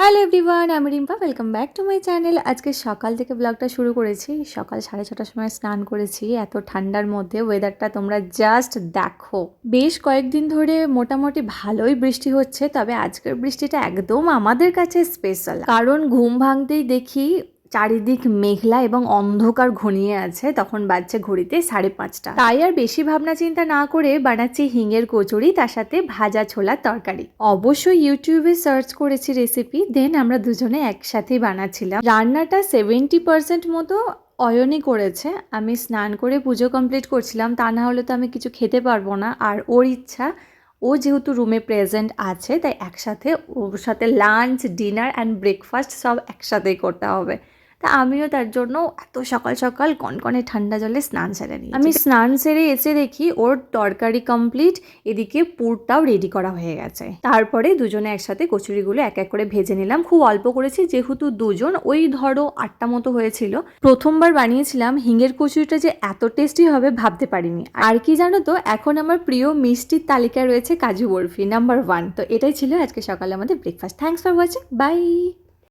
Hello everyone আমি Rimpa welcome back to my channel আজকে সকাল থেকে ব্লগটা শুরু করেছি। সকাল সাড়ে ছটার সময় স্নান করেছি। এত ঠান্ডার মধ্যে ওয়েদারটা তোমরা জাস্ট দেখো। বেশ কয়েকদিন ধরে মোটামুটি ভালোই বৃষ্টি হচ্ছে, তবে আজকের বৃষ্টিটা একদম আমাদের কাছে স্পেশাল কারণ ঘুম ভাঙতেই দেখি চারিদিক মেঘলা এবং অন্ধকার ঘনিয়ে আছে। তখন বাজছে ঘড়িতে সাড়ে পাঁচটা। তাই আর বেশি ভাবনা চিন্তা না করে বানাচ্ছি হিঙের কচুরি, তার সাথে ভাজা ছোলার তরকারি। অবশ্যই ইউটিউবে সার্চ করেছি রেসিপি দেন আমরা দুজনে একসাথেই বানাচ্ছিলাম। রান্নাটা সেভেন্টি পার্সেন্ট মতো অয়নই করেছে। আমি স্নান করে পুজো কমপ্লিট করছিলাম, তা না হলে তো আমি কিছু খেতে পারব না। আর ওর ইচ্ছা, ও যেহেতু রুমে প্রেজেন্ট আছে, তাই একসাথে ওর সাথে লাঞ্চ ডিনার অ্যান্ড ব্রেকফাস্ট সব একসাথেই করতে হবে। তা আমিও তার জন্য এত সকাল সকাল কনকনে ঠান্ডা জলে স্নান সেরে নিই আমি স্নান সেরে এসে দেখি ওর তরকারি কমপ্লিট এদিকে পুরটাও রেডি করা হয়ে গেছে। তারপরে দুজনে একসাথে কচুরিগুলো এক এক করে ভেজে নিলাম। খুব অল্প করেছি, যেহেতু দুজন, ওই ধরো আটটা মতো হয়েছিল। প্রথমবার বানিয়েছিলাম, হিঙের কচুরিটা যে এত টেস্টি হবে ভাবতে পারিনি। আর কি জানো তো, এখন আমার প্রিয় মিষ্টির তালিকায় রয়েছে কাজু বরফি নাম্বার ওয়ান তো এটাই ছিল আজকে সকালে আমাদের breakfast thanks for watching bye